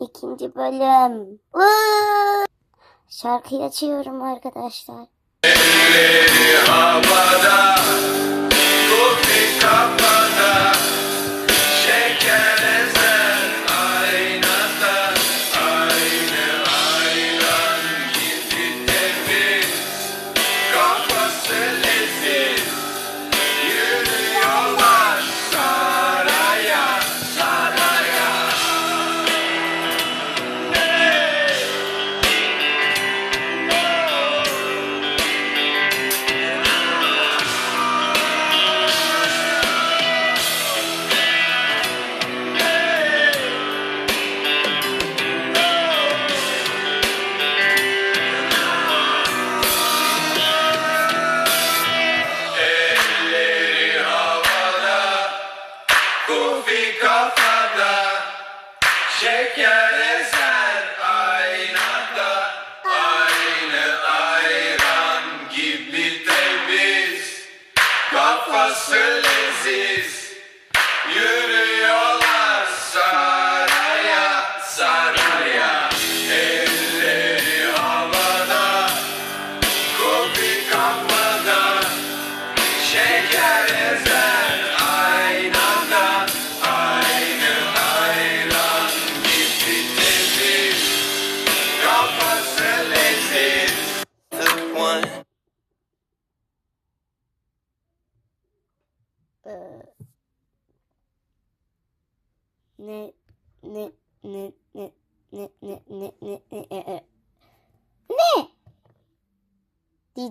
İkinci bölüm. Vuu! Şarkıyı açıyorum arkadaşlar. havada ezer aynada Aynı ayran gibi temiz Kafası leziz Yürüyorlar saraya saraya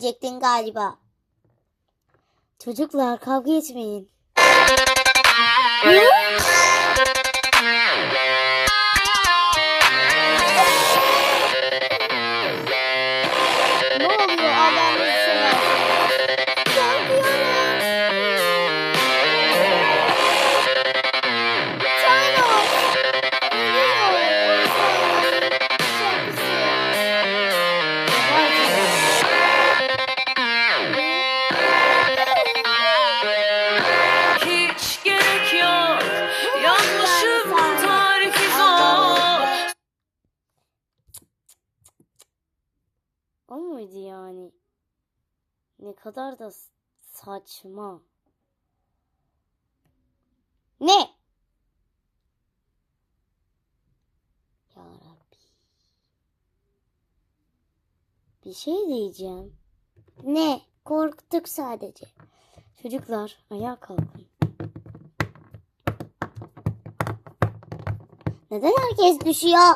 diyecektin galiba. Çocuklar kavga etmeyin. Muydu yani? Ne kadar da saçma. Ne? Ya Rabbi. Bir şey diyeceğim. Ne? Korktuk sadece. Çocuklar ayağa kalkın. Neden herkes düşüyor?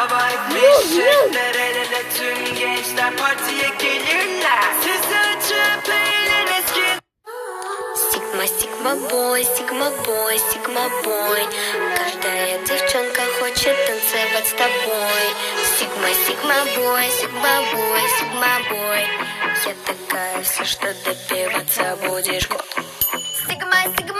Havaytmışız El ele tüm gençler partiye gelirler Sizi açıp eğlen eski Sigma, sigma boy, sigma boy, sigma boy Каждая девчонка хочет танцевать с тобой Sigma, sigma boy, sigma boy, sigma boy Я такая вся, что добиваться будешь год Sigma, sigma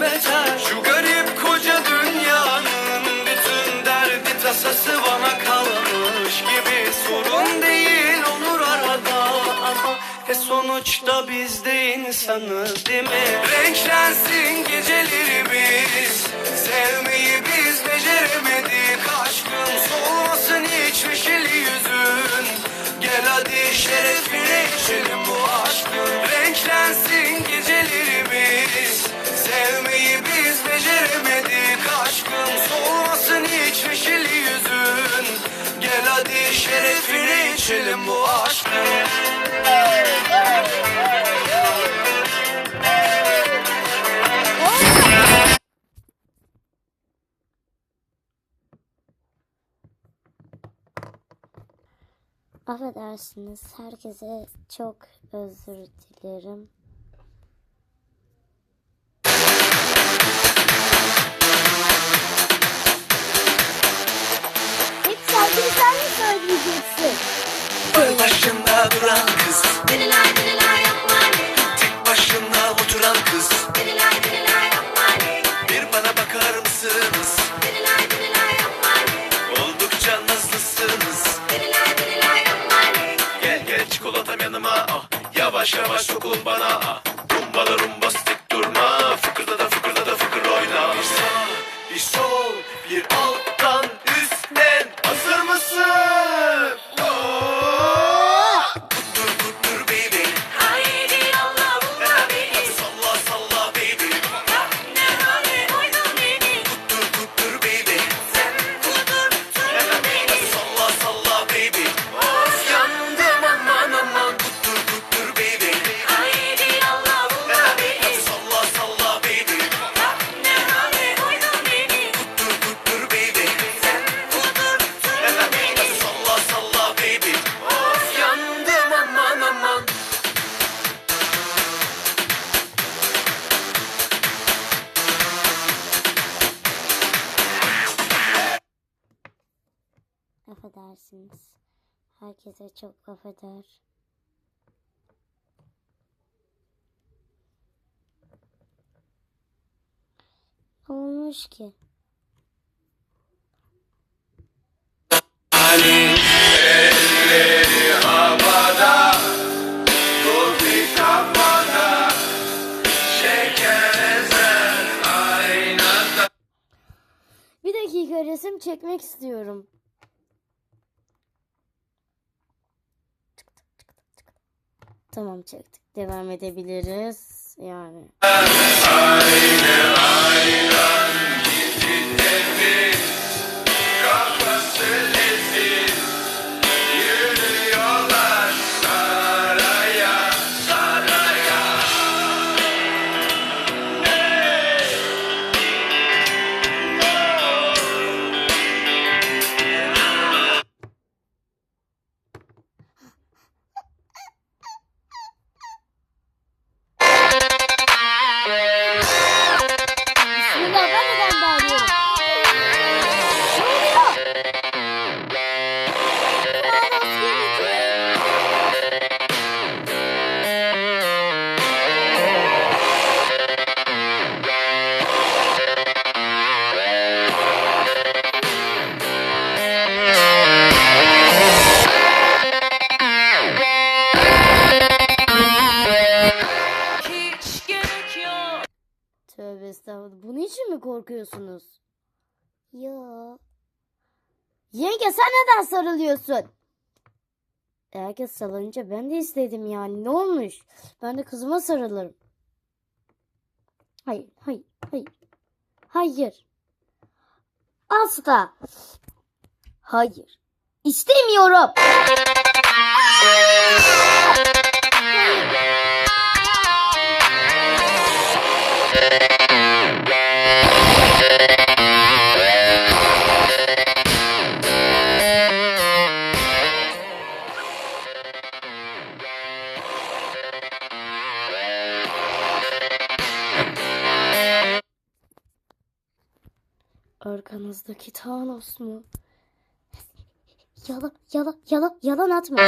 beter. Şu garip koca dünyanın bütün derdi tasası bana kalmış gibi. Sorun değil olur arada ama e sonuçta biz de insanız değil mi? Renklensin gecelerimiz hadi şerefine içelim bu aşkın Affedersiniz. Herkese çok özür dilerim. Söyleyeceksin? Başında duran kız Tek başına oturan kız Bir bana bakar mısınız? Oldukça nazlısınız Gel gel çikolatam yanıma ah. Yavaş yavaş dokun bana ah. Çok affeder. Ne olmuş ki? Bir dakika resim çekmek istiyorum. Tamam çektik. Devam edebiliriz. Yani. Kafası korkuyorsunuz? Ya. Yenge sen neden sarılıyorsun? Herkes sarılınca ben de istedim yani. Ne olmuş? Ben de kızıma sarılırım. Hayır, hayır, hayır. Hayır. Asla. Hayır. İstemiyorum. Arkanızdaki Thanos mu? Yalan, yalan, yalan, yalan atma.